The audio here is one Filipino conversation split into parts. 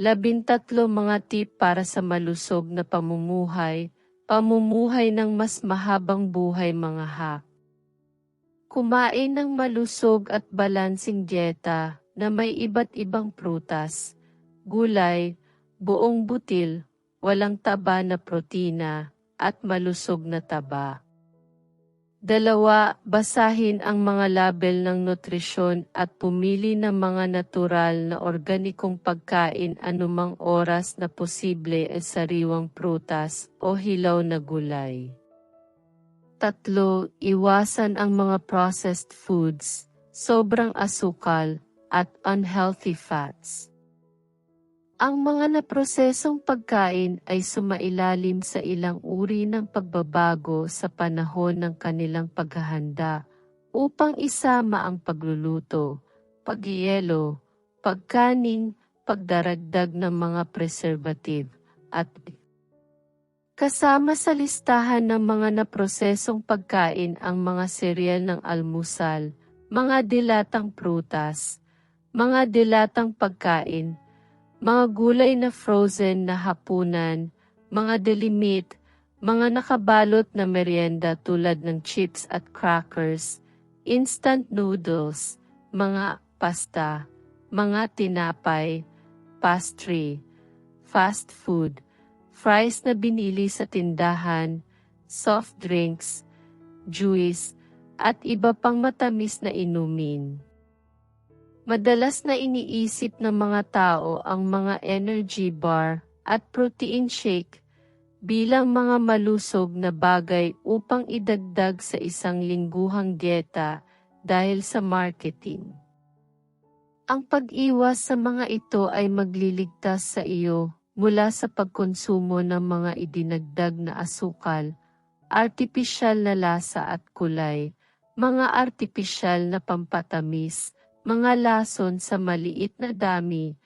Labintatlo mga tip para sa malusog na pamumuhay, pamumuhay ng mas mahabang buhay mga hack. Kumain ng malusog at balansing dieta na may iba't ibang prutas, gulay, buong butil, walang taba na protina, at malusog na taba. Dalawa, basahin ang mga label ng nutrisyon at pumili ng mga natural na organikong pagkain anumang oras na posible ay sariwang prutas o hilaw na gulay. Tatlo, iwasan ang mga processed foods, sobrang asukal, at unhealthy fats. Ang mga naprosesong pagkain ay sumailalim sa ilang uri ng pagbabago sa panahon ng kanilang paghahanda upang isama ang pagluluto, pagyelo, pagkaning, pagdaragdag ng mga preservative, at kasama sa listahan ng mga naprosesong pagkain ang mga seryal ng almusal, mga dilatang prutas, mga dilatang pagkain, mga gulay na frozen na hapunan, mga delimit, mga nakabalot na merienda tulad ng chips at crackers, instant noodles, mga pasta, mga tinapay, pastry, fast food, fries na binili sa tindahan, soft drinks, juice, at iba pang matamis na inumin. Madalas na iniisip ng mga tao ang mga energy bar at protein shake bilang mga malusog na bagay upang idagdag sa isang lingguhang dieta dahil sa marketing. Ang pag-iwas sa mga ito ay magliligtas sa iyo mula sa pagkonsumo ng mga idinagdag na asukal, artipisyal na lasa at kulay, mga artipisyal na pampatamis, mga lason sa maliit na dami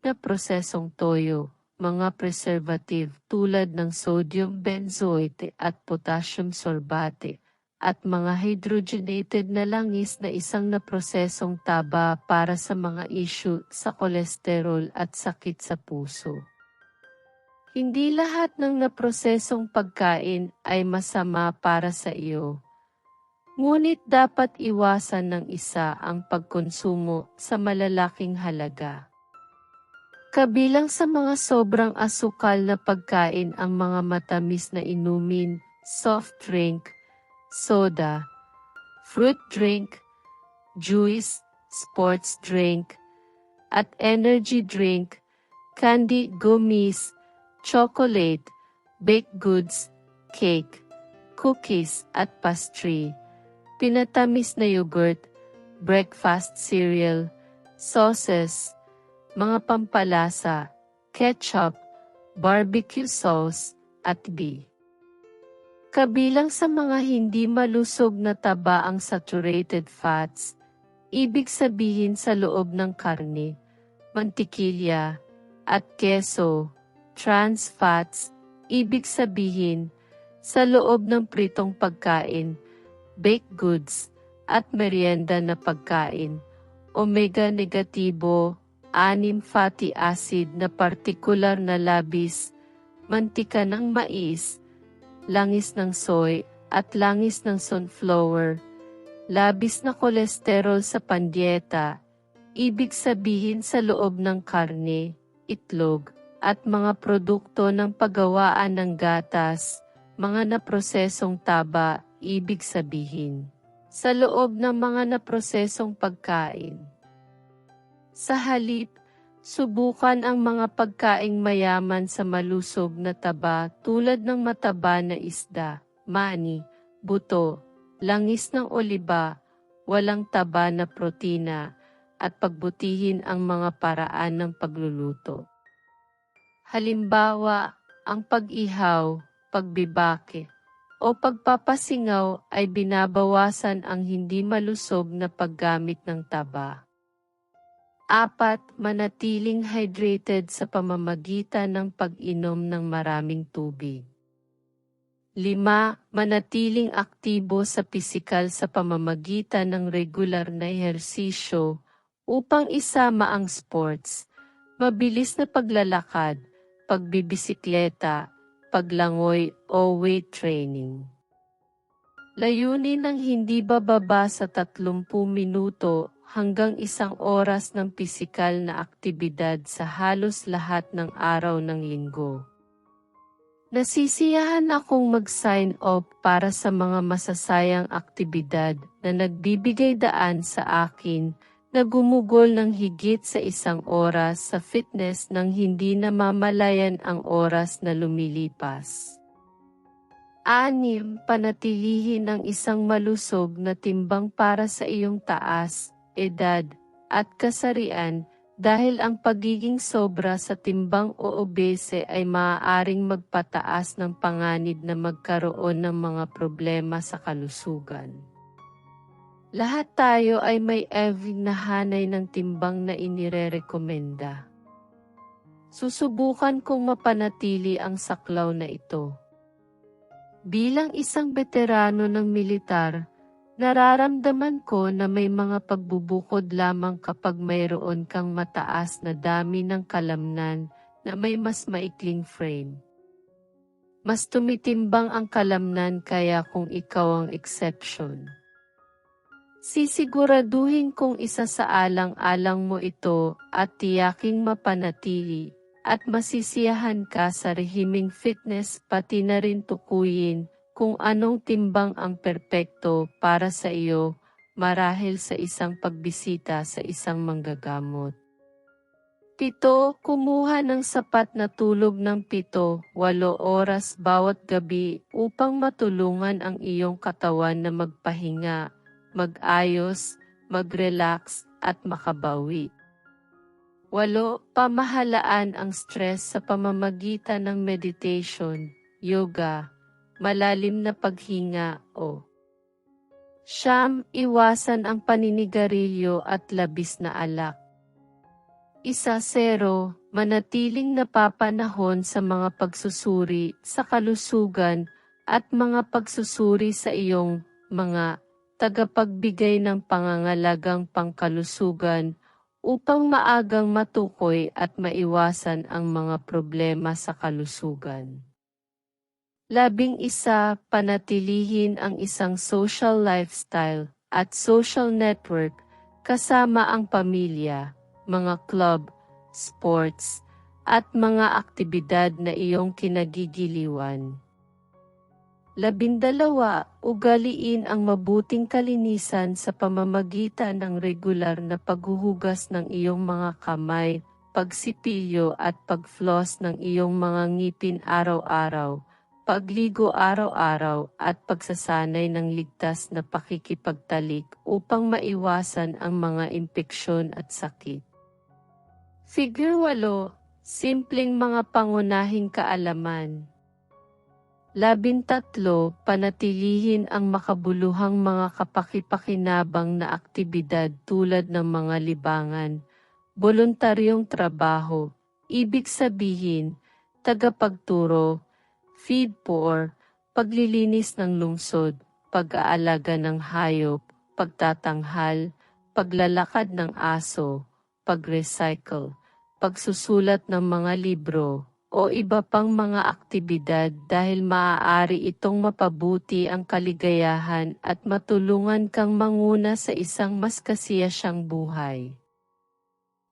na prosesong toyo, mga preservative tulad ng sodium benzoate at potassium sorbate, at mga hydrogenated na langis na isang na prosesong taba para sa mga issue sa kolesterol at sakit sa puso. Hindi lahat ng naprosesong pagkain ay masama para sa iyo. Ngunit dapat iwasan ng isa ang pagkonsumo sa malalaking halaga. Kabilang sa mga sobrang asukal na pagkain ang mga matamis na inumin, soft drink, soda, fruit drink, juice, sports drink, at energy drink, candy gummies, chocolate, baked goods, cake, cookies, at pastry pinatamis na yogurt, breakfast cereal, sauces, mga pampalasa, ketchup, barbecue sauce, at B. Kabilang sa mga hindi malusog na taba ang saturated fats, ibig sabihin sa loob ng karne, mantikilya, at keso, trans fats, ibig sabihin sa loob ng pritong pagkain, baked goods, at merienda na pagkain. Omega negatibo, anim fatty acid na partikular na labis, mantika ng mais, langis ng soy, at langis ng sunflower, labis na kolesterol sa pandieta, ibig sabihin sa loob ng karne, itlog, at mga produkto ng paggawaan ng gatas, mga naprosesong taba, ibig sabihin, sa loob ng mga naprosesong pagkain. Sa halip, subukan ang mga pagkaing mayaman sa malusog na taba tulad ng mataba na isda, mani, buto, langis ng oliba, walang taba na protina, at pagbutihin ang mga paraan ng pagluluto. Halimbawa, ang pag-ihaw, pagbibake, o pagpapasingaw ay binabawasan ang hindi malusog na paggamit ng taba. Apat, manatiling hydrated sa pamamagitan ng pag-inom ng maraming tubig. Lima, manatiling aktibo sa pisikal sa pamamagitan ng regular na ehersisyo upang isama ang sports, mabilis na paglalakad, pagbibisikleta, paglangoy o weight training. Layunin ng hindi bababa sa 30 minuto hanggang isang oras ng pisikal na aktibidad sa halos lahat ng araw ng linggo. Nasisiyahan akong mag-sign up para sa mga masasayang aktibidad na nagbibigay daan sa akin na gumugol ng higit sa isang oras sa fitness nang hindi namamalayan ang oras na lumilipas. Anim, panatilihin ang isang malusog na timbang para sa iyong taas, edad, at kasarian dahil ang pagiging sobra sa timbang o obese ay maaaring magpataas ng panganib na magkaroon ng mga problema sa kalusugan. Lahat tayo ay may every na hanay ng timbang na inirerekomenda. Susubukan kong mapanatili ang saklaw na ito. Bilang isang veterano ng militar, nararamdaman ko na may mga pagbubukod lamang kapag mayroon kang mataas na dami ng kalamnan na may mas maikling frame. Mas tumitimbang ang kalamnan kaya kung ikaw ang exception. Sisiguraduhin kong isa sa alang-alang mo ito at tiyaking mapanatili at masisiyahan ka sa rehiming fitness pati na rin tukuyin kung anong timbang ang perpekto para sa iyo marahil sa isang pagbisita sa isang manggagamot. Pito, kumuha ng sapat na tulog ng pito, walo oras bawat gabi upang matulungan ang iyong katawan na magpahinga, mag-ayos, mag-relax at makabawi. Walo, pamahalaan ang stress sa pamamagitan ng meditation, yoga, malalim na paghinga o Siyam, iwasan ang paninigarilyo at labis na alak. Isa zero, manatiling napapanahon sa mga pagsusuri sa kalusugan at mga pagsusuri sa iyong mga tagapagbigay ng pangangalagang pangkalusugan upang maagang matukoy at maiwasan ang mga problema sa kalusugan. Labing isa, panatilihin ang isang social lifestyle at social network kasama ang pamilya, mga club, sports, at mga aktibidad na iyong kinagigiliwan. Labindalawa, ugaliin ang mabuting kalinisan sa pamamagitan ng regular na paghuhugas ng iyong mga kamay, pagsipilyo at pagfloss ng iyong mga ngipin araw-araw, pagligo araw-araw at pagsasanay ng ligtas na pakikipagtalik upang maiwasan ang mga impeksyon at sakit. Figure 8, simpleng mga pangunahing kaalaman. Labintatlo, panatilihin ang makabuluhang mga kapakipakinabang na aktibidad tulad ng mga libangan, voluntaryong trabaho, ibig sabihin, tagapagturo, feed poor, paglilinis ng lungsod, pag-aalaga ng hayop, pagtatanghal, paglalakad ng aso, pag-recycle, pagsusulat ng mga libro, o iba pang mga aktibidad dahil maaari itong mapabuti ang kaligayahan at matulungan kang manguna sa isang mas kasiyasyang buhay.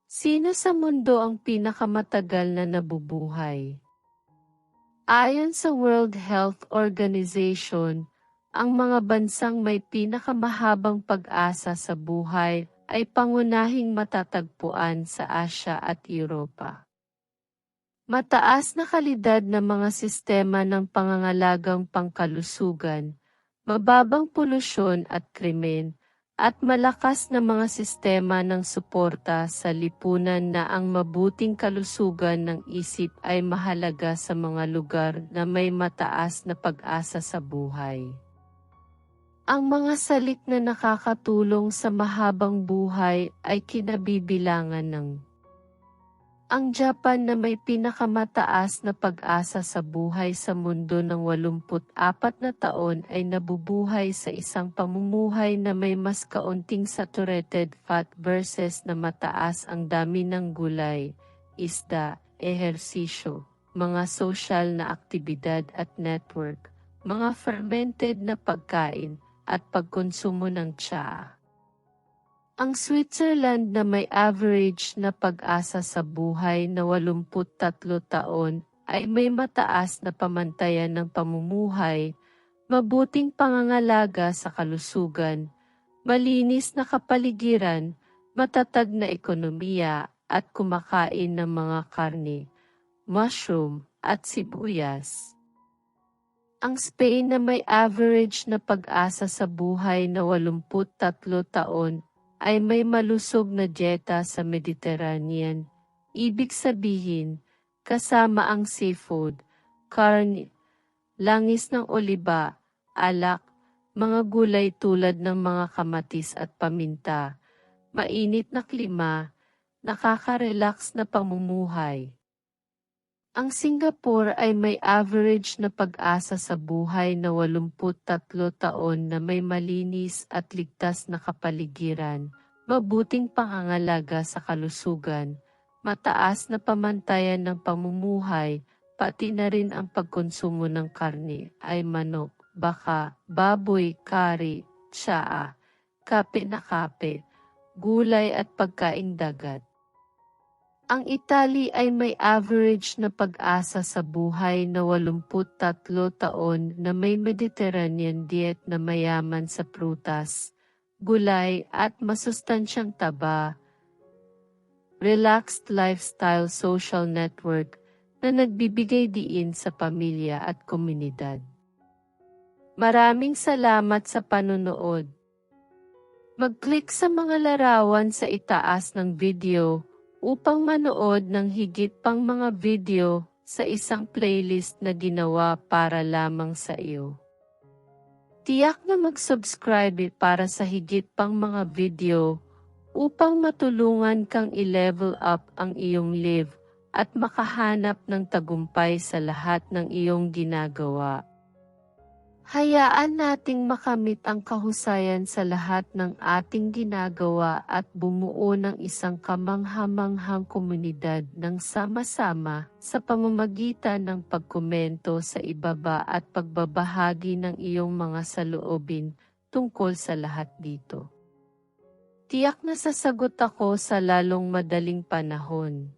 Sino sa mundo ang pinakamatagal na nabubuhay? Ayon sa World Health Organization, ang mga bansang may pinakamahabang pag-asa sa buhay ay pangunahing matatagpuan sa Asya at Europa. Mataas na kalidad ng mga sistema ng pangangalagang pangkalusugan, mababang polusyon at krimen, at malakas na mga sistema ng suporta sa lipunan na ang mabuting kalusugan ng isip ay mahalaga sa mga lugar na may mataas na pag-asa sa buhay. Ang mga salik na nakakatulong sa mahabang buhay ay kinabibilangan ng ang Japan na may pinakamataas na pag-asa sa buhay sa mundo ng 84 na taon ay nabubuhay sa isang pamumuhay na may mas kaunting saturated fat versus na mataas ang dami ng gulay, isda, ehersisyo, mga social na aktibidad at network, mga fermented na pagkain, at pagkonsumo ng tsaa. Ang Switzerland na may average na pag-asa sa buhay na 83 taon ay may mataas na pamantayan ng pamumuhay, mabuting pangangalaga sa kalusugan, malinis na kapaligiran, matatag na ekonomiya at kumakain ng mga karne, mushroom at sibuyas. Ang Spain na may average na pag-asa sa buhay na 83 taon ay may malusog na dieta sa Mediterranean. Ibig sabihin, kasama ang seafood, karne, langis ng oliba, alak, mga gulay tulad ng mga kamatis at paminta, mainit na klima, nakaka-relax na pamumuhay. Ang Singapore ay may average na pag-asa sa buhay na 83 taon na may malinis at ligtas na kapaligiran, mabuting pangangalaga sa kalusugan, mataas na pamantayan ng pamumuhay, pati na rin ang pagkonsumo ng karne ay manok, baka, baboy, kari, tsaa, kape na kape, gulay at pagkaing dagat. Ang Italy ay may average na pag-asa sa buhay na 83 taon na may Mediterranean diet na mayaman sa prutas, gulay at masustansyang taba. Relaxed lifestyle social network na nagbibigay diin sa pamilya at komunidad. Maraming salamat sa panonood. Mag-click sa mga larawan sa itaas ng video upang manood ng higit pang mga video sa isang playlist na ginawa para lamang sa iyo. Tiyak na mag-subscribe para sa higit pang mga video upang matulungan kang i-level up ang iyong live at makahanap ng tagumpay sa lahat ng iyong ginagawa. Hayaan nating makamit ang kahusayan sa lahat ng ating ginagawa at bumuo ng isang kamanghamanghang komunidad ng sama-sama sa pamamagitan ng pagkomento sa ibaba at pagbabahagi ng iyong mga saloobin tungkol sa lahat dito. Tiyak na sasagot ako sa lalong madaling panahon.